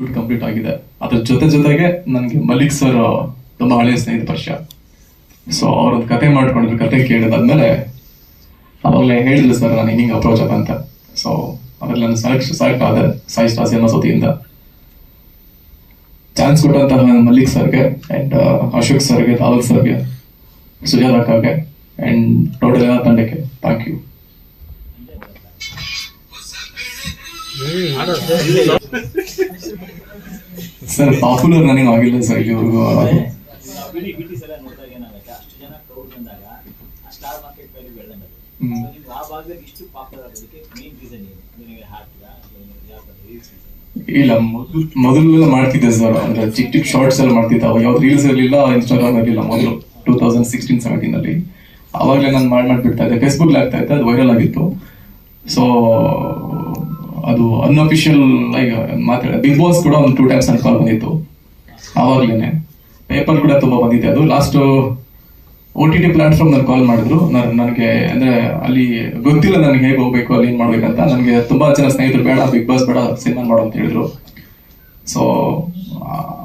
Complete ಆಗಿದೆ. ಅದ್ರ ಜೊತೆ ಜೊತೆಗೆ ನನಗೆ ಮಲಿಕ್ ಸರ್ ತುಂಬ ಹಳೆಯ ಸ್ನೇಹಿತ ಪರಿಚಯ ಸೊ ಅವ್ರದ್ದು ಕತೆ ಮಾಡ್ಕೊಂಡ್ರು, ಕತೆ ಕೇಳಿದಾದ್ಮೇಲೆ ಅವಾಗಲೇ ಹೇಳಿದ್ರು ಸರ್ ನಾನು ಹಿಂಗೆ ಅಪ್ರೋಚ್ ಅಂತ. ಸೊ ಅದ್ರಲ್ಲಿ ನಾನು ಸೆಲೆಕ್ಟ್ ಸೆಲೆಕ್ಟ್ ಆದೆ, ಸಾಯಿ ಸ್ಟಾರ್ ಸಿನಿಮಾ ಸತಿಯಿಂದ. ಚಾನ್ಸ್ ಕೊಟ್ಟಂತಹ ಮಲ್ಲಿಕ್ ಸರ್ಗೆ ಅಂಡ್ ಅಶೋಕ್ ಸರ್ಗೆ ತಾಲೂಕ್ ಸರ್ಗೆ ಸುಜಾತ ಅಕ್ಕಗೆ ಅಂಡ್ ಟೋಟಲ್ ಎಲ್ಲ ತಂಡಕ್ಕೆ. ಥ್ಯಾಂಕ್ ಯು ಸರ್ ಪಾಪ್ಯುಲರ್ ನನಗೆ ಆಗಿಲ್ಲ ಸರ್ ಇಲ್ಲಿವರೆಗೂ ಇಲ್ಲ ಮೊದಲು ಮೊದಲೆಲ್ಲ ಮಾಡ್ತಿದ್ದೆ ಸರ್. ಅಂದ್ರೆ ಚಿಕ್ಕ ಚಿಕ್ಕ ಶಾರ್ಟ್ಸ್ ಎಲ್ಲ ಮಾಡ್ತಿದ್ದೆ. ಅವಾಗ ಯಾವ್ದು ರೀಲ್ಸ್ ಇರಲಿಲ್ಲ ಇನ್ಸ್ಟಾಗ್ರಾಮ್ ಇರಲಿಲ್ಲ. ಮೊದಲು ಟೂ ತೌಸಂಡ್ ಸಿಕ್ಸ್ಟೀನ್ ಸೆವೆಂಟೀನ್ ಅಲ್ಲಿ. ಅವಾಗಲೇ ನಾನು ಮಾಡಿ ಮಾಡ್ಬಿಡ್ತಾ ಇದ್ದೆ. ಫೇಸ್ಬುಕ್ ಆಗ್ತಾ ಇತ್ತು ಅದು ವೈರಲ್ ಆಗಿತ್ತು. ಸೊ ಅದು ಅನ್ಅಫಿಷಿಯಲ್ ಲೈಕ್ ಮಾತಾಡ ಬಿಗ್ ಬಾಸ್ ಕೂಡ ಒಂದು ಟೂ ಟೈಮ್ಸ್ ನನ್ನ ಕಾಲ್ ಬಂದಿತ್ತು. ಆವಾಗ್ಲೇನೆ. ಪೇಪರ್ ಕೂಡ ತುಂಬಾ ಬಂದಿದೆ ಅದು. ಲಾಸ್ಟ್ ಓ ಟಿ ಟಿ ಪ್ಲಾಟ್ಫಾರ್ಮ್ನಲ್ಲಿ ಕಾಲ್ ಮಾಡಿದ್ರು. ನನಗೆ, ಅಂದ್ರೆ, ಅಲ್ಲಿ ಗೊತ್ತಿಲ್ಲ ನನಗೆ ಹೇಗೆ ಹೋಗ್ಬೇಕು, ಅಲ್ಲಿ ಏನ್ ಮಾಡ್ಬೇಕಂತ. ನನಗೆ ತುಂಬಾ ಜನ ಸ್ನೇಹಿತರು, ಬೇಡ ಬಿಗ್ ಬಾಸ್ ಬೇಡ ಸಿನಿಮಾ ಮಾಡು ಅಂತ ಹೇಳಿದ್ರು. ಸೊ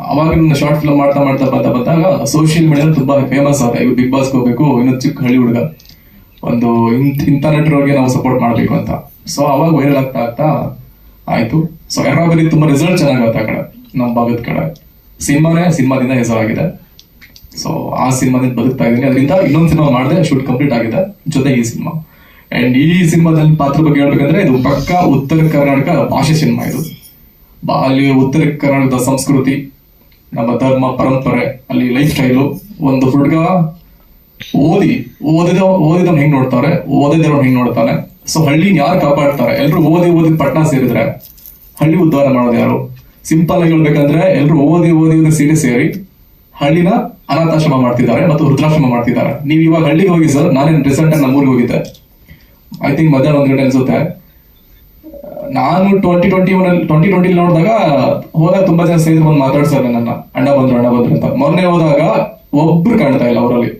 ಅವಾಗ ನನ್ನ ಶಾರ್ಟ್ ಫಿಲ್ಮ್ ಮಾಡ್ತಾ ಮಾಡ್ತಾ ಬರ್ತಾ ಬಂದಾಗ ಸೋಷಿಯಲ್ ಮೀಡಿಯಾ ತುಂಬಾ ಫೇಮಸ್ ಆದ. ಈಗ ಬಿಗ್ ಬಾಸ್ಗೆ ಹೋಗ್ಬೇಕು, ಇನ್ನೊಂದು ಚಿಕ್ಕ ಹಳ್ಳಿ ಹುಡುಗ. ಒಂದು ಇಂಥ ಇಂಥ ನಟರವ್ರಿಗೆ ನಾವು ಸಪೋರ್ಟ್ ಮಾಡಬೇಕು ಅಂತ. ಸೊ ಅವಾಗ ವೈರಲ್ ಆಗ್ತಾ ಆಗ್ತಾ ಆಯ್ತು. ಸೊ ಯಾರಾಗಲಿ ತುಂಬಾ ರಿಸಲ್ಟ್ ಚೆನ್ನಾಗುತ್ತೆ ಆ ಕಡೆ. ನಮ್ಮ ಭಾಗದ ಕಡೆ. ಸಿನಿಮಾನೇ ಸಿನಿಮಾದಿಂದ ಹೆಸರಾಗಿದೆ ಸೊ ಆ ಸಿನಿಮಾದಿಂದ ಬದುಕ್ತಾ ಇದ್ದೀನಿ. ಅದರಿಂದ ಇನ್ನೊಂದು ಸಿನಿಮಾ ಮಾಡಿದೆ. ಶೂಟ್ ಕಂಪ್ಲೀಟ್ ಆಗಿದೆ. ಜೊತೆ ಈ ಸಿನಿಮಾ. ಅಂಡ್ ಈ ಸಿನಿಮಾದಲ್ಲಿ ಪಾತ್ರ ಬಗ್ಗೆ ಹೇಳ್ಬೇಕಂದ್ರೆ, ಇದು ಪಕ್ಕ ಉತ್ತರ ಕರ್ನಾಟಕ ಭಾಷೆ ಸಿನಿಮಾ ಇದು. ಅಲ್ಲಿ ಉತ್ತರ ಕರ್ನಾಟಕದ ಸಂಸ್ಕೃತಿ, ನಮ್ಮ ಧರ್ಮ, ಪರಂಪರೆ, ಅಲ್ಲಿ ಲೈಫ್ ಸ್ಟೈಲು ಒಂದು ಹುಡುಗ ಓದಿ, ಓದಿದ ಓದಿದವ್ ಹೆಂಗ್ ನೋಡ್ತಾರೆ? ಓದಿದವ್ನು ಹೆಂಗ್ ನೋಡ್ತಾನೆ? ಸೊ ಹಳ್ಳಿ ಯಾರು ಕಾಪಾಡ್ತಾರೆ? ಎಲ್ಲರೂ ಓದಿ ಓದಿ ಪಟ್ಟಣ ಸೇರಿದ್ರೆ. ಹಳ್ಳಿ ಉದ್ಧಾರ ಮಾಡೋದು ಯಾರು? ಸಿಂಪಲ್ ಆಗಿ ಹೇಳ್ಬೇಕಂದ್ರೆ ಎಲ್ಲರೂ ಓದಿ ಓದಿ ಓದಿ ಸೀರೆ ಸೇರಿ ಹಳ್ಳಿನ ಅನಾಥಾಶ್ರಮ ಮಾಡ್ತಿದ್ದಾರೆ ಮತ್ತು ವೃದ್ಧಾಶ್ರಮ ಮಾಡ್ತಿದ್ದಾರೆ. ನೀವು ಇವಾಗ ಹಳ್ಳಿಗೆ ಹೋಗಿ ಸರ್, ನಾನೇನು ರೀಸೆಂಟ್ ಆಗಿ ನಮ್ಮೂರಿಗೆ ಹೋಗಿದ್ದೆ? ಐ ಥಿಂಕ್ ಮಧ್ಯಾಹ್ನ ಒಂದ್ ಗಂಟೆ ಅನ್ಸುತ್ತೆ. ನಾನು twenty twenty one twenty twenty ನೋಡಿದಾಗ ಹೋದಾಗ ತುಂಬಾ ಜನ ಸೇರಿ ಬಂದು ಮಾತಾಡ್ತಾರೆ ನನ್ನ ಅಣ್ಣ ಬಂದ್ರು ಅಣ್ಣ ಬಂದ್ರು ಅಂತ. ಮೊನ್ನೆ ಹೋದಾಗ ಒಬ್ರು ಕಾಣ್ತಾ ಇಲ್ಲ ಅವರಲ್ಲಿ.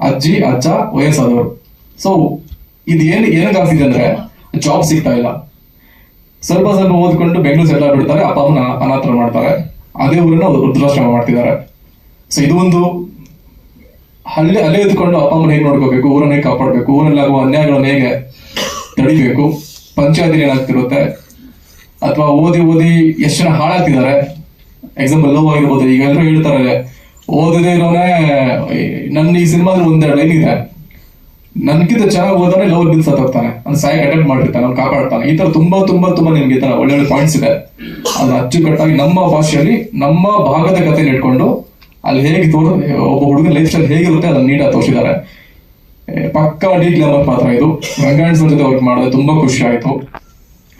ಅಜ್ಜಿ, ಅಜ್ಜ, ವಯಸ್ಸಾದವರು. ಸೊ ಇದು ಏನು ಏನಕ್ಕೆ ಆಗ್ತಿದೆ ಅಂದ್ರೆ ಜಾಬ್ ಸಿಗ್ತಾ ಇಲ್ಲ. ಸ್ವಲ್ಪ ಸ್ವಲ್ಪ ಓದ್ಕೊಂಡು ಬೆಂಗಳೂರು ಸೆಟ್ಲ್ ಆಗ್ಬಿಡ್ತಾರೆ. ಅಪ್ಪ, ಅಮ್ಮನ ಅನಾಥರ ಮಾಡ್ತಾರೆ. ಅದೇ ಊರನ್ನ ವೃದ್ಧಾಶ್ರಮ ಮಾಡ್ತಿದ್ದಾರೆ. ಸೊ ಇದು ಒಂದು ಹಳ್ಳಿ ಅಲ್ಲೇ ಇದ್ಕೊಂಡು ಅಪ್ಪ, ಅಮ್ಮನ ಹೇಗೆ ನೋಡ್ಕೋಬೇಕು? ಊರನ್ನ ಹೇಗೆ ಕಾಪಾಡಬೇಕು. ಊರಲ್ಲಿ ಆಗುವ ಅನ್ಯಾಯಗಳನ್ನ ಹೇಗೆ ತಡಿಬೇಕು? ಪಂಚಾಯತಿ ಏನಾಗ್ತಿರುತ್ತೆ? ಅಥವಾ ಓದಿ ಓದಿ ಎಷ್ಟು ಜನ ಹಾಳಾಗ್ತಿದ್ದಾರೆ? ಎಕ್ಸಾಂಪಲ್ ಲೋ ಆಗಿರ್ಬೋದು. ಈಗ ಎಲ್ಲರೂ ಹೇಳ್ತಾರೆ, ಓದದೇ ಇರೋನೇ ನನ್ನ ಈ ಸಿನಿಮಾದಲ್ಲಿ ಒಂದೆರಡು ಲೈನ್ ಇದೆ. ನನ್ಗಿಂತ ಚೆನ್ನಾಗಿ ಓದೋನೆ ಲವ್ ಬಿಲ್ ಸತ್ತೋಗ್ತಾನೆ ಅವ್ನು ಸಾಯಿ ಅಟೆಂಪ್ಟ್ ಮಾಡಿರ್ತಾನೆ, ಅವ್ನು ಕಾಪಾಡ್ತಾನೆ. ಈ ತರ ತುಂಬಾ ತುಂಬಾ ತುಂಬಾ ನಿಮ್ಗೆ ಈ ತರ ಒಳ್ಳೆ ಪಾಯಿಂಟ್ಸ್ ಇದೆ. ಅದು ಅಚ್ಚುಕಟ್ಟಾಗಿ ನಮ್ಮ ಭಾಷೆಯಲ್ಲಿ, ನಮ್ಮ ಭಾಗದ ಕಥೆ ಇಟ್ಕೊಂಡು ಅಲ್ಲಿ ಹೇಗೆ ತೋರ್, ಒಬ್ಬ ಹುಡುಗನ ಲೈಫ್ ಸ್ಟೈಲ್ ಹೇಗಿರುತ್ತೆ ಅದನ್ನ ನೀಟಾಗಿ ತೋರಿಸಿದ್ದಾರೆ. ಪಕ್ಕಾ ಡಿ ಗ್ಲಾಮರ್ ಪಾತ್ರ ಇದು. ರಂಗಾಯಣ ಜೊತೆ ವರ್ಕ್ ಮಾಡಿದ್ರೆ ತುಂಬಾ ಖುಷಿ ಆಯ್ತು.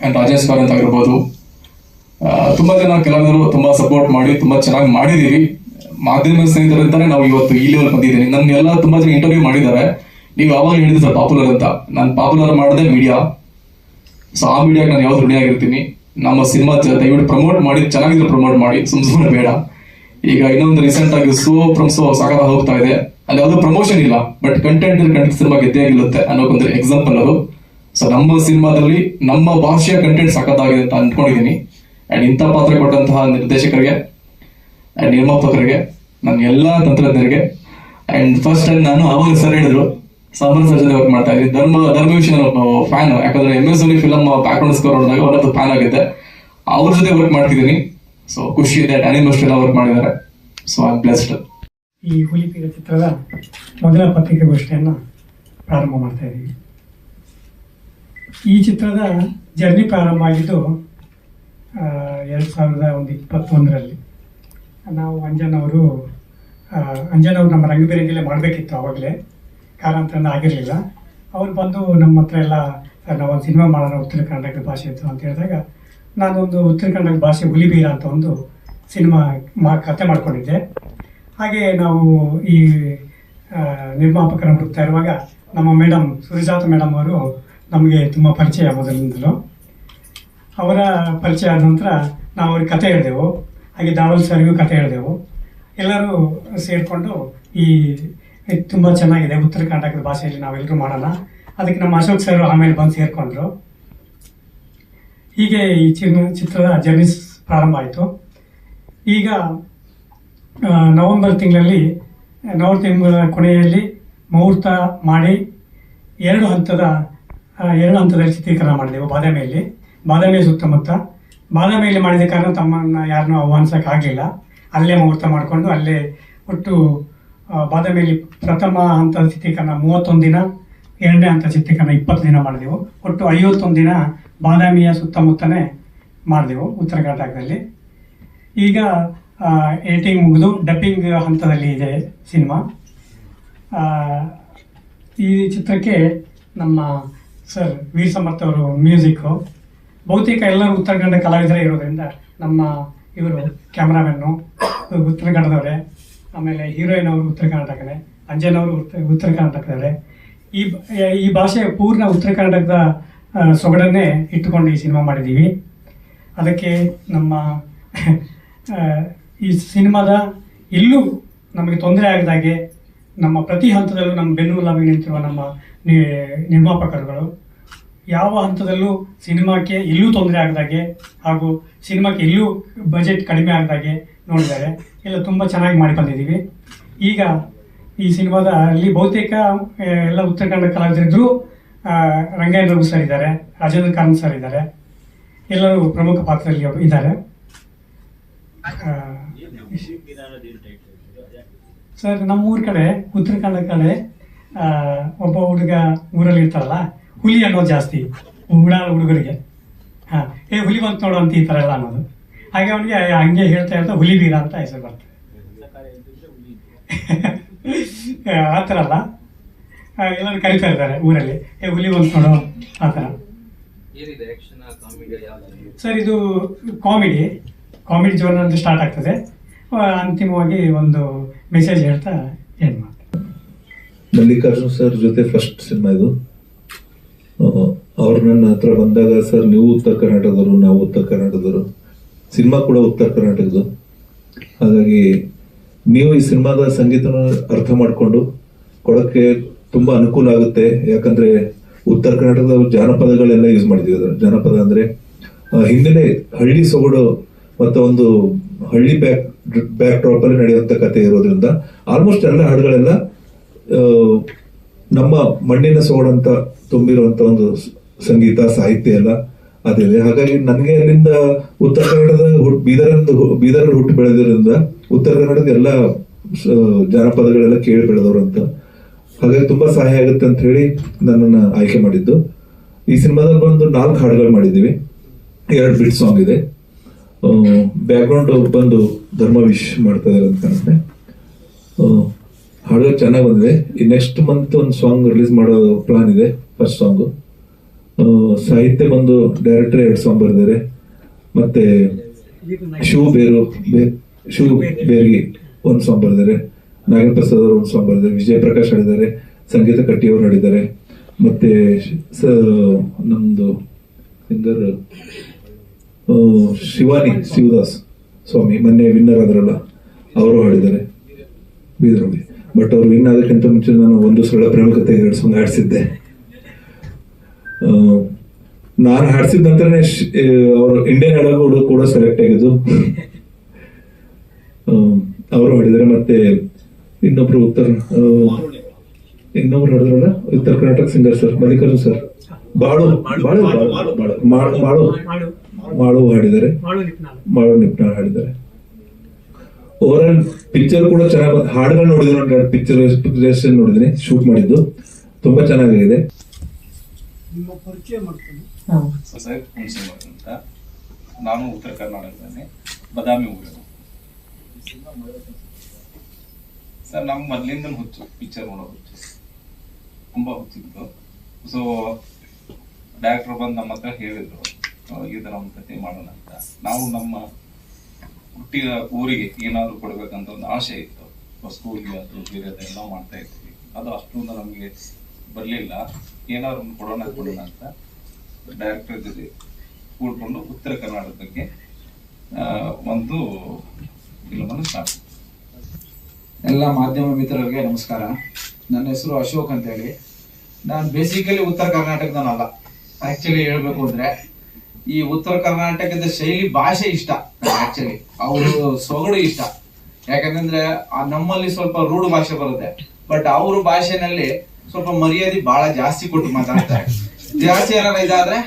ಅಂಡ್ ರಾಜೇಶ್ ಕಾರ್ ಅಂತ ಆಗಿರ್ಬೋದು. ತುಂಬಾ ಜನ ಕೆಲವರು ತುಂಬಾ ಸಪೋರ್ಟ್ ಮಾಡಿ, ತುಂಬಾ ಚೆನ್ನಾಗಿ ಮಾಡಿದೀವಿ. ಮಾಧ್ಯಮ ಸ್ನೇಹಿತರಿಂದಾನೆ ನಾವು ಇವತ್ತು ಈ ಲೆವೆಲ್ ಬಂದಿದ್ದೀನಿ ನನ್ಗೆಲ್ಲ ತುಂಬಾ ಜನ ಇಂಟರ್ವ್ಯೂ ಮಾಡಿದ್ದಾರೆ. ನೀವು ಯಾವಾಗ ಹೇಳಿದ್ರಿ ಸರ್ ಪಾಪ್ಯುಲರ್ ಅಂತ. ನಾನು ಪಾಪ್ಯುಲರ್ ಮಾಡದೆ ಮೀಡಿಯಾ ಸೊ ಆ ಮೀಡಿಯಾಗ ನಾನು ಯಾವ್ದು ಆಗಿರ್ತೀನಿ. ನಮ್ಮ ಸಿನಿಮಾ ದಯವಿಟ್ಟು ಪ್ರಮೋಟ್ ಮಾಡಿ, ಚೆನ್ನಾಗಿದ್ರೆ ಪ್ರಮೋಟ್ ಮಾಡಿ. ಸುಮ್ ಸುಮ್ಮನೆ ಬೇಡ. ಈಗ ಇನ್ನೊಂದು ರೀಸೆಂಟ್ ಆಗಿ ಸೋ ಫ್ರಮ್ ಸೋ ಸಾಕಾಗ ಹೋಗ್ತಾ ಇದೆ. ಅಲ್ಲಿ ಯಾವ್ದು ಪ್ರಮೋಷನ್ ಇಲ್ಲ ಬಟ್ ಕಂಟೆಂಟ್ ಕಂಟೆಂಟ್ ಸಿನಿಮಾ ಗೆದ್ದೇ ಆಗಿರುತ್ತೆ ಅನ್ನೋಕೊಂದು ಎಕ್ಸಾಂಪಲ್ ಅದು. ಸೊ ನಮ್ಮ ಸಿನಿಮಾದಲ್ಲಿ ನಮ್ಮ ಭಾಷೆಯ ಕಂಟೆಂಟ್ ಸಖತ್ತಾಗಿದೆ ಅಂತ ಅಂದ್ಕೊಂಡಿದ್ದೀನಿ. ಅಂಡ್ ಇಂಥ ಪಾತ್ರ ಕೊಟ್ಟಂತಹ ನಿರ್ದೇಶಕರಿಗೆ ಅಂಡ್ ನಿರ್ಮಾಪಕರಿಗೆ, ನನ್ನ ಎಲ್ಲಾ ತಂತ್ರಜ್ಞರಿಗೆ. ಅಂಡ್ ಫಸ್ಟ್ ಟೈಮ್ ನಾನು ಅವಾಗ ಸರ್ ಹೇಳಿದ್ರು ಜೊತೆ ವರ್ಕ್ ಮಾಡ್ತಾ ಇದ್ದೀನಿ ಧರ್ಮ ಧರ್ಮ ವಿಷಯ ಫ್ಯಾನ್ ಯಾಕಂದ್ರೆ M S Dhoni film background score ನೋಡಿದಾಗ ಅವರದ್ದು ಫ್ಯಾನ್ ಆಗಿದ್ದೆ. ಅವ್ರ ಜೊತೆ ವರ್ಕ್ ಮಾಡ್ತಿದ್ದೀನಿ. ಸೊ ಖುಷಿ ಇದೆ ಅನಿಮಸ್ಟ್ ಎಲ್ಲ ವರ್ಕ್ ಮಾಡಿದ್ದಾರೆ. ಸೊ ಐ ಬ್ಲೆಸ್ಡ್ ಈ ಹುಲಿಪಿಗ ಚಿತ್ರದ ಮೊದಲ ಪತ್ರಿಕಾಗೋಷ್ಠಿಯನ್ನು ಪ್ರಾರಂಭ ಮಾಡ್ತಾ ಇದ್ದೀವಿ. ಈ ಚಿತ್ರದ ಜರ್ನಿ ಪ್ರಾರಂಭ ಆಗಿದ್ದು ಎರಡು ಸಾವಿರದ ಒಂದು ಇಪ್ಪತ್ತೊಂದರಲ್ಲಿ. ನಾವು ಅಂಜನ್ ಅವರು ಅಂಜನ್ ಅವರು ನಮ್ಮ ರಂಗಬೇರಂಗಿಲೆ ಮಾಡಬೇಕಿತ್ತು ಆವಾಗಲೇ. ಕಾರಣಾಂತರದಿಂದ ಆಗಿರಲಿಲ್ಲ. ಅವ್ರು ಬಂದು ನಮ್ಮ ಹತ್ರ ಎಲ್ಲ ನಾವು ಒಂದು ಸಿನಿಮಾ ಮಾಡೋಣ, ಉತ್ತರ ಕರ್ನಾಟಕದ ಭಾಷೆ ಇತ್ತು ಅಂತ ಹೇಳಿದಾಗ, ನಾನೊಂದು ಉತ್ತರ ಕನ್ನಡ ಭಾಷೆ ಹುಲಿಬೀರ ಅಂತ ಒಂದು ಸಿನಿಮಾ ಮಾ, ಕತೆ ಮಾಡ್ಕೊಂಡಿದ್ದೆ. ಹಾಗೆ ನಾವು ಈ ನಿರ್ಮಾಪಕರ ಹುಡುಕ್ತಾ ಇರುವಾಗ ನಮ್ಮ ಮೇಡಮ್ ಸುರಿಜಾತ ಮೇಡಮ್ ಅವರು ನಮಗೆ ತುಂಬ ಪರಿಚಯ ಮೊದಲಿನಿಂದಲೂ ಅವರ ಪರಿಚಯ ಆದ ನಂತರ ನಾವು ಅವ್ರಿಗೆ ಕತೆ ಹೇಳಿದೆವು. ಹಾಗೆ ದಾವಲ್ ಸರ್ಗೂ ಕತೆ ಹೇಳಿದೆವು. ಎಲ್ಲರೂ ಸೇರಿಕೊಂಡು ಈ ತುಂಬ ಚೆನ್ನಾಗಿದೆ. ಉತ್ತರ ಕರ್ನಾಟಕದ ಭಾಷೆಯಲ್ಲಿ ನಾವೆಲ್ಲರೂ ಮಾಡೋಣ ಅದಕ್ಕೆ ನಮ್ಮ ಅಶೋಕ್ ಸರ್ ಆಮೇಲೆ ಬಂದು ಸೇರಿಕೊಂಡ್ರು. ಹೀಗೆ ಈ ಚಿನ್ನ, ಚಿತ್ರದ ಜರ್ನಿಸ್ ಪ್ರಾರಂಭ ಆಯಿತು. ಈಗ ನವೆಂಬರ್ ತಿಂಗಳಲ್ಲಿ ನವೆಂಬರ್ ತಿಂಗಳ ಕೊನೆಯಲ್ಲಿ ಮುಹೂರ್ತ ಮಾಡಿ ಎರಡು ಹಂತದ ಎರಡು ಹಂತದಲ್ಲಿ ಚಿತ್ರೀಕರಣ ಮಾಡಿದೆವು ಬಾದಾಮಿಯಲ್ಲಿ. ಬಾದಾಮಿ ಸುತ್ತಮುತ್ತ. ಬಾದಾಮಿಯಲ್ಲಿ ಮಾಡಿದ ಕಾರಣ ತಮ್ಮನ್ನು ಯಾರನ್ನೂ ಆಹ್ವಾನಿಸೋಕ್ಕಾಗಲಿಲ್ಲ. ಅಲ್ಲೇ ಮುಹೂರ್ತ ಮಾಡಿಕೊಂಡು ಅಲ್ಲೇ ಒಟ್ಟು ಬಾದಾಮಿಯಲ್ಲಿ ಪ್ರಥಮ ಹಂತದ ಚಿತ್ರೀಕರಣ ಮೂವತ್ತೊಂದು ದಿನ, ಎರಡನೇ ಹಂತ ಚಿತ್ರೀಕರಣ ಇಪ್ಪತ್ತು ದಿನ ಮಾಡಿದೆವು. ಒಟ್ಟು ಐವತ್ತೊಂದು ದಿನ ಬಾದಾಮಿಯ ಸುತ್ತಮುತ್ತನೇ ಮಾಡಿದೆವು ಉತ್ತರ ಕರ್ನಾಟಕದಲ್ಲಿ. ಈಗ ಏಟಿಂಗ್ ಮುಗಿದು ಡಬ್ಬಿಂಗ್ ಹಂತದಲ್ಲಿ ಇದೆ ಸಿನಿಮಾ. ಈ ಚಿತ್ರಕ್ಕೆ ನಮ್ಮ ಸರ್ ವೀರ್ ಸಮರ್ಥ ಅವರು ಮ್ಯೂಸಿಕ್ಕು ಬಹುತೇಕ ಎಲ್ಲರೂ ಉತ್ತರ ಕಲಾವಿದರೇ ಇರೋದ್ರಿಂದ ನಮ್ಮ ಇವರು ಕ್ಯಾಮ್ರಾಮನ್ನು ಉತ್ತರ ಆಮೇಲೆ ಹೀರೋಯಿನ್ ಅವರು ಉತ್ತರ ಕರ್ನಾಟಕನೇ, ಅಂಜನ್ ಅವರು ಉತ್ತರ ಕರ್ನಾಟಕದವರೇ. ಈ ಈ ಭಾಷೆ ಪೂರ್ಣ ಉತ್ತರ ಕರ್ನಾಟಕದ ಸೊಗಡನ್ನೇ ಇಟ್ಟುಕೊಂಡು ಈ ಸಿನಿಮಾ ಮಾಡಿದ್ದೀವಿ. ಅದಕ್ಕೆ ನಮ್ಮ ಈ ಸಿನಿಮಾದ ಇಲ್ಲೂ ನಮಗೆ ತೊಂದರೆ ಆಗದಾಗೆ ನಮ್ಮ ಪ್ರತಿ ಹಂತದಲ್ಲೂ ನಮ್ಮ ಬೆನ್ನುಲಾಗಿ ನಿಂತಿರುವ ನಮ್ಮ ನಿರ್ಮಾಪಕರುಗಳು, ಯಾವ ಹಂತದಲ್ಲೂ ಸಿನಿಮಾಕ್ಕೆ ಎಲ್ಲೂ ತೊಂದರೆ ಆಗದಾಗೆ ಹಾಗೂ ಸಿನಿಮಾಕ್ಕೆ ಎಲ್ಲೂ ಬಜೆಟ್ ಕಡಿಮೆ ಆಗದಾಗೆ ನೋಡಿದ್ದಾರೆ. ಎಲ್ಲ ತುಂಬ ಚೆನ್ನಾಗಿ ಮಾಡಿಕೊಂಡಿದ್ದೀವಿ. ಈಗ ಈ ಸಿನಿಮಾದ ಅಲ್ಲಿ ಬಹುತೇಕ ಎಲ್ಲ ಉತ್ತರ ಕನ್ನಡ ಕಲಾವಿದರಿದ್ದರೂ ರಂಗಾಯಣ ರಘು ಸರ್ ಇದ್ದಾರೆ, ರಾಜೇಂದ್ರ ಕಾರಂತ್ ಸರ್ ಇದ್ದಾರೆ. ಎಲ್ಲರೂ ಪ್ರಮುಖ ಪಾತ್ರದಲ್ಲಿ ಅವರು ಇದ್ದಾರೆ. ಸರ್ ನಮ್ಮ ಊರ ಕಡೆ, ಉತ್ತರ ಕನ್ನಡ ಕಡೆ ಒಬ್ಬ ಹುಡುಗ ಊರಲ್ಲಿ ಇರ್ತಾರಲ್ಲ, ಹುಲಿ ಅನ್ನೋದು ಜಾಸ್ತಿ ಹುಡುಗರಿಗೆ. ಹಾ, ಏ, ಹುಲಿ ಬಂತು ನೋಡು ಅಂತ ಈ ಥರ ಎಲ್ಲ ಅನ್ನೋದು. ಹಾಗೆ ಅವನಿಗೆ ಹಂಗೆ ಹೇಳ್ತಾ ಇರ್ತಾ ಹುಲಿ ಬೀರ ಅಂತ ಹೆಸರು ಬರ್ತದೆ. ಆ ಥರ ಅಲ್ಲ? ಎಲ್ಲರೂ ಕರಿತಾ ಇರ್ತಾರೆ ಊರಲ್ಲಿ. ಏ, ಹುಲಿ ಬಂತು ನೋಡು, ಆ ಥರ. ಸರ್, ಇದು ಕಾಮಿಡಿ. ಕಾಮಿಡಿ ಅಂತ ಸ್ಟಾರ್ಟ್ ಆಗ್ತದೆ. ಅಂತಿಮವಾಗಿ ಒಂದು ಮೆಸೇಜ್ ಹೇಳ್ತಾ ಏನು ಮಾಡ್ತಾರೆ ಮಲ್ಲಿಕಾರ್ಜುನ್ ಸರ್ ಜೊತೆ ಫಸ್ಟ್ ಸಿನಿಮಾ ಇದು. ಅವ್ರು ನನ್ನ ಹತ್ರ ಬಂದಾಗ ಸರ್, ನೀವು ಉತ್ತರ ಕರ್ನಾಟಕದವರು, ನಾವು ಉತ್ತರ ಕರ್ನಾಟಕದವರು. ಸಿನಿಮಾ ಕೂಡ ಉತ್ತರ ಕರ್ನಾಟಕದ್ದು. ಹಾಗಾಗಿ ನೀವು ಈ ಸಿನಿಮಾದ ಸಂಗೀತನ ಅರ್ಥ ಮಾಡಿಕೊಂಡು ಕೊಡೋಕ್ಕೆ ತುಂಬಾ ಅನುಕೂಲ ಆಗುತ್ತೆ. ಯಾಕಂದ್ರೆ ಉತ್ತರ ಕರ್ನಾಟಕದ ಜಾನಪದಗಳೆಲ್ಲ ಯೂಸ್ ಮಾಡಿದೀವಿ ಅದರ ಜಾನಪದ ಅಂದ್ರೆ ಹಿಂದಿನೇ ಹಿಂದಿನ ಹಳ್ಳಿ ಸೊಗಡು ಮತ್ತೆ ಒಂದು ಹಳ್ಳಿ ಬ್ಯಾಕ್ ಬ್ಯಾಕ್ ಡ್ರಾಪ್ ಅಲ್ಲಿ ನಡೆಯುವಂತ ಕತೆ ಇರೋದ್ರಿಂದ ಆಲ್ಮೋಸ್ಟ್ ಎಲ್ಲ ಹಾಡುಗಳೆಲ್ಲ ನಮ್ಮ ಮಣ್ಣಿನ ಸೊಗಡಂತ ತುಂಬಿರುವಂತ ಒಂದು ಸಂಗೀತ, ಸಾಹಿತ್ಯ ಎಲ್ಲ ಅದಿದೆ ಹಾಗಾಗಿ ನನಗೆ ಅಲ್ಲಿಂದ ಉತ್ತರ ಕನ್ನಡದ ಬೀದರಿಂದ ಬೀದರಲ್ಲಿ ಹುಟ್ಟು ಬೆಳೆದಿರೋದ್ರಿಂದ ಉತ್ತರ ಕನ್ನಡದ ಎಲ್ಲ ಜಾನಪದಗಳೆಲ್ಲ ಕೇಳಿ ಬೆಳೆದವರು ಅಂತ. ಹಾಗಾಗಿ ತುಂಬಾ ಸಹಾಯ ಆಗುತ್ತೆ ಅಂತ ಹೇಳಿ ನನ್ನನ್ನು ಆಯ್ಕೆ ಮಾಡಿದ್ದು. ಈ ಸಿನಿಮಾದಲ್ಲಿ ಬಂದು ನಾಲ್ಕು ಹಾಡುಗಳು ಮಾಡಿದ್ದೀವಿ. ಎರಡು ಬಿಟ್ ಸಾಂಗ್ ಇದೆ. ಬ್ಯಾಕ್ಗ್ರೌಂಡ್ ಬಂದು ಧರ್ಮ ವಿಶ್ ಮಾಡ್ತಾ ಇದ್ದಾರೆ ಅಂತ ಕಾಣುತ್ತೆ. ಹಾಡುಗಳು ಹಾಡು ಚೆನ್ನಾಗಿ ಬಂದಿದೆ. ಈ ನೆಕ್ಸ್ಟ್ ಮಂತ್ ಒಂದು ಸಾಂಗ್ ರಿಲೀಸ್ ಮಾಡೋ ಪ್ಲಾನ್ ಇದೆ, ಫಸ್ಟ್ ಸಾಂಗು. ಸಾಹಿತ್ಯ ಬಂದು ಡೈರೆಕ್ಟರ್ ಎರಡು ಸಾಂಗ್ ಬರೆದಿದ್ದಾರೆ. ಮತ್ತೆ ಶಿವ ಬೇರು ಶಿವ ಬೇರ್ಗಿ ಒಂದು ಸಾಂಗ್ ಬರೆದಿದ್ದಾರೆ. ನಾಗೇಂದ್ರ ಪ್ರಸಾದ್ ಅವರು ಒಂದು ಸಾಂಗ್ ಬರೆದಿದ್ದಾರೆ. ವಿಜಯ ಪ್ರಕಾಶ್ ಹಾಡಿದ್ದಾರೆ. ಸಂಗೀತ ಕಟ್ಟಿಯವರು ಹಾಡಿದ್ದಾರೆ. ಮತ್ತೆ ನಮ್ದು ಸಿಂಗರ್ ಶಿವಾನಿ ಶಿವದಾಸ್ ಸ್ವಾಮಿ ಮೊನ್ನೆ ವಿನ್ನರ್ ಆದ್ರಲ್ಲ ಅವರು ಹಾಡಿದ್ದಾರೆ. ಬೀದರಲ್ಲಿ ಬಟ್ ಅವ್ರು ವಿನ್ ಆದಕ್ಕಿಂತ ಮುಂಚೆ ನಾನು ಒಂದು ಸರಳ ಪ್ರೇಮಕತೆ ಎರಡು ಸಾಂಗ್ ಹಾಡಿಸಿದ್ದೆ. ಆ, ನಾನು ಹಾಡ್ಸಿದ ನಂತರನೇ ಅವರು ಇಂಡಿಯನ್ ಐಡಲ್ ಕೂಡ ಸೆಲೆಕ್ಟ್ ಆಗಿದ್ದು ಅವರು ಹಾಡಿದ್ದಾರೆ ಮತ್ತೆ ಇನ್ನೊಬ್ರು ಉತ್ತರ ಇನ್ನೊಬ್ರು ಹಾಡಿದ್ರಲ್ಲ Uttara Karnataka singer sir Mallikarjun sir ಬಾಳು ಬಾಳು ಬಾಳು ಬಾಳು ಮಾಡು ಹಾಡಿದ್ದಾರೆ. ಮಾಡು ನಿಪ್ನಾಳು. ಹಾಡಿದ್ದಾರೆ. ಓವರ್ ಆಲ್ ಪಿಕ್ಚರ್ ಕೂಡ ಚೆನ್ನಾಗಿ ಹಾಡುಗಳು ನೋಡಿದ್ರೆ ನೋಡಿ ಪಿಕ್ಚರ್ ಪಿಕ್ಚರ್ ನೋಡಿದ್ದೀನಿ ಶೂಟ್ ಮಾಡಿದ್ದು. ತುಂಬಾ ಚೆನ್ನಾಗಿದೆ. ಹಾಂ. ಸರ್ ಹುಣಸಿಮಠ ಅಂತ. ನಾನು ಉತ್ತರ ಕರ್ನಾಟಕದಲ್ಲಿ ಬದಾಮಿ ಊರಿನ ಸರ್ ನಮ್ಮ ಮೊದಲಿಂದ ಹುಚ್ಚು ಪಿಕ್ಚರ್ ನೋಡೋ ಹುಚ್ಚು. ತುಂಬಾ ಹುಚ್ಚಿತ್ತು ಸೊ ಡೈರೆಕ್ಟರ್ ಬಂದು ನಮ್ಮ ಹತ್ರ ಹೇಳಿದ್ರು ಈ ಥರ ಒಂದು ಕತೆ ಮಾಡೋಣ ಅಂತ. ನಾವು ನಮ್ಮ ಹುಟ್ಟಿದ ಊರಿಗೆ ಏನಾದ್ರು ಕೊಡ್ಬೇಕಂತ ಒಂದು ಆಸೆ ಇತ್ತು. ಸ್ಕೂಲ್ಗೆ ಅದು ಎಲ್ಲ ಮಾಡ್ತಾ ಇದ್ವಿ. ಅದು ಅಷ್ಟೊಂದು ನಮಗೆ ಬರಲಿಲ್ಲ. ಏನಾದ್ರು ಕೊಡೋಣ ಕೊಡೋಣ ಅಂತ ಡೈರೆಕ್ಟರ್ ಜೊತೆ ಕೂಡ್ಕೊಂಡು ಉತ್ತರ ಕರ್ನಾಟಕಕ್ಕೆ ಒಂದು ಫಿಲಮನ್ನು ಸ್ಟಾರ್ಟ್ ಎಲ್ಲ ಮಾಧ್ಯಮ ಮಿತ್ರರಿಗೆ ನಮಸ್ಕಾರ. ನನ್ನ ಹೆಸರು ಅಶೋಕ್ ಅಂತೇಳಿ. ನಾನು ಬೇಸಿಕಲಿ ಉತ್ತರ ಕರ್ನಾಟಕದವನಲ್ಲ. ಆ್ಯಕ್ಚುಲಿ ಹೇಳಬೇಕು ಅಂದರೆ, ಈ ಉತ್ತರ ಕರ್ನಾಟಕದ ಶೈಲಿ ಭಾಷೆ ಇಷ್ಟ ಆಕ್ಚುಲಿ ಅವರು ಸೊಗಡು ಇಷ್ಟ. ಯಾಕಂದ್ರೆ ನಮ್ಮಲ್ಲಿ ಸ್ವಲ್ಪ ರೂಢ ಭಾಷೆ ಬರುತ್ತೆ. ಬಟ್ ಅವ್ರ ಭಾಷೆನಲ್ಲಿ ಸ್ವಲ್ಪ ಮರ್ಯಾದೆ ಬಹಳ ಜಾಸ್ತಿ ಕೊಟ್ಟು ಮಾತಾಡ್ತಾರೆ. ಜಾಸ್ತಿ ಏನಾರ ಇದಾದ್ರೆ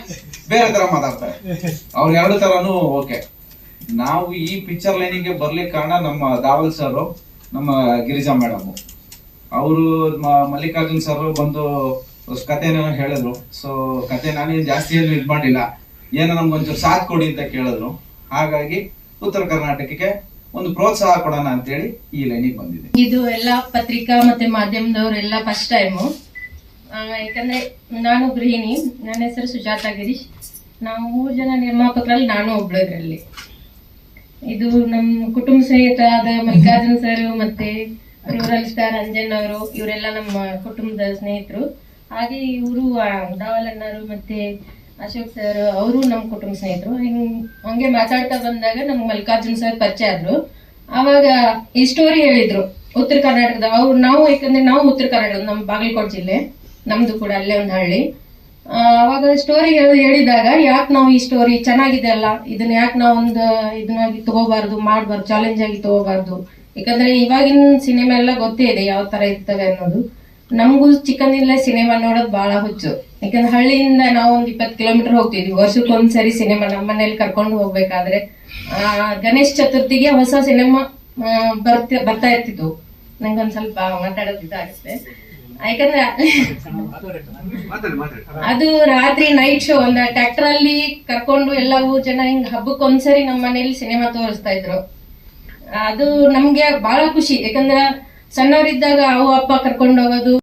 ಬೇರೆ ತರ ಮಾತಾಡ್ತಾರೆ. ಅವ್ರ ಎರಡು ತರನು ಓಕೆ. ನಾವು ಈ ಪಿಕ್ಚರ್ ಲೈನಿಗೆ ಬರ್ಲಿಕ್ಕೆ ಕಾರಣ ನಮ್ಮ ದಾವಲ್ ಸರ್ ನಮ್ಮ ಗಿರಿಜಾ ಮೇಡಮ್ ಅವರು ಮಲ್ಲಿಕಾರ್ಜುನ್ ಸರ್ ಬಂದು ಕಥೆನ ಹೇಳಿದ್ರು. ಸೊ ಕತೆ ನಾನೇನು ಜಾಸ್ತಿ ಏನು ಇದು ಮಾಡಿಲ್ಲ. ಏನೋ ನಮ್ಗೊಂಚೂರು ಸಾಥ್ ಕೊಡಿ ಅಂತ ಕೇಳಿದ್ರು. ಹಾಗಾಗಿ ಉತ್ತರ ಕರ್ನಾಟಕಕ್ಕೆ ಒಂದು ಪ್ರೋತ್ಸಾಹ ಕೊಡೋಣ ಅಂತೇಳಿ ಈ ಲೈನಿಗೆ ಬಂದಿದೆ. ಇದು ಎಲ್ಲ ಪತ್ರಿಕಾ ಮತ್ತೆ ಮಾಧ್ಯಮದವರೆಲ್ಲ ಫಸ್ಟ್ ಟೈಮು ಯಾಕಂದ್ರೆ ನಾನು ಗೃಹಿಣಿ, ನನ್ನ ಹೆಸರು ಸುಜಾತ ಗಿರೀಶ್. ನಾವು ಮೂರು ಜನ ನಿರ್ಮಾಪಕರಲ್ಲಿ ನಾನು ಒಬ್ಳು ಇದರಲ್ಲಿ. ಇದು ನಮ್ಮ ಕುಟುಂಬ ಸಹಿತರಾದ ಮಲ್ಲಿಕಾರ್ಜುನ್ ಸರ್ ಮತ್ತೆ ರೂರಲ್ ಸ್ಟಾರ್ ಅಂಜನ್ ಅವರು, ಇವರೆಲ್ಲ ನಮ್ಮ ಕುಟುಂಬದ ಸ್ನೇಹಿತರು. ಹಾಗೆ ಇವರು ದಾವಲಣ್ಣರು ಮತ್ತೆ ಅಶೋಕ್ ಸರ್, ಅವರು ನಮ್ಮ ಕುಟುಂಬ ಸ್ನೇಹಿತರು. ಹಿಂಗ್- ಹಂಗೆ ಮಾತಾಡ್ತಾ ಬಂದಾಗ ನಮ್ಗೆ ಮಲ್ಲಿಕಾರ್ಜುನ್ ಸರ್ ಪರಿಚಯ ಆದ್ರು. ಆವಾಗ ಈ ಸ್ಟೋರಿ ಹೇಳಿದ್ರು ಉತ್ತರ ಕರ್ನಾಟಕದ, ಅವ್ರು ನಾವು ಯಾಕಂದ್ರೆ ನಾವು ಉತ್ತರ ಕರ್ನಾಟಕ ನಮ್ಮ ಬಾಗಲಕೋಟೆ ಜಿಲ್ಲೆ. ನಮ್ದು ಕೂಡ ಅಲ್ಲೇ ಒಂದು ಹಳ್ಳಿ. ಅವಾಗ ಸ್ಟೋರಿ ಹೇಳಿದಾಗ ಯಾಕೆ ನಾವು ಈ ಸ್ಟೋರಿ ಚೆನ್ನಾಗಿದೆ ಅಲ್ಲ? ಇದನ್ನ ಯಾಕೆ ನಾವು ಒಂದು ಇದನ್ನಾಗಿ ತಗೋಬಾರ್ದು, ಮಾಡಬಾರ್ದು ಚಾಲೆಂಜ್ ಆಗಿ ತಗೋಬಾರ್ದು? ಯಾಕಂದ್ರೆ ಇವಾಗಿನ ಸಿನಿಮಾ ಎಲ್ಲ ಗೊತ್ತೇ ಇದೆ ಯಾವ ತರ ಇರ್ತವೆ ಅನ್ನೋದು. ನಮಗೂ ಚಿಕ್ಕಂದಿನಲ್ಲೇ ಸಿನಿಮಾ ನೋಡೋದು ಬಹಳ ಹುಚ್ಚು. ಯಾಕಂದ್ರೆ ಹಳ್ಳಿಯಿಂದ ನಾವು ಒಂದ್ ಇಪ್ಪತ್ತು ಕಿಲೋಮೀಟರ್ ಹೋಗ್ತಿದ್ವಿ. ವರ್ಷಕ್ಕೊಂದ್ಸರಿ ಸಿನಿಮಾ ನಮ್ಮ ಮನೇಲಿ ಕರ್ಕೊಂಡು ಹೋಗ್ಬೇಕಾದ್ರೆ ಆ, ಗಣೇಶ್ ಚತುರ್ಥಿಗೆ ಹೊಸ ಸಿನಿಮಾ ಬರ್ತ ಬರ್ತಾ ಇರ್ತಿತ್ತು. ನಂಗೊಂದ್ ಸ್ವಲ್ಪ ಮಾತಾಡೋದು ಇದಾಗುತ್ತೆ ಯಾಕಂದ್ರೆ ಅದು ರಾತ್ರಿ ನೈಟ್ ಶೋ ಒಂದ್ ಟ್ರ್ಯಾಕ್ಟರ್ ಅಲ್ಲಿ ಕರ್ಕೊಂಡು ಎಲ್ಲವೂ ಜನ ಹಿಂಗ್ ಹಬ್ಬಕ್ಕೆ ಒಂದ್ಸರಿ ನಮ್ಮ ಮನೇಲಿ ಸಿನಿಮಾ ತೋರಿಸ್ತಾ ಇದ್ರು. ಅದು ನಮ್ಗೆ ಬಹಳ ಖುಷಿ. ಯಾಕಂದ್ರ ಸಣ್ಣವರಿದ್ದಾಗ ಅವು ಅಪ್ಪ ಕರ್ಕೊಂಡು ಹೋಗೋದು.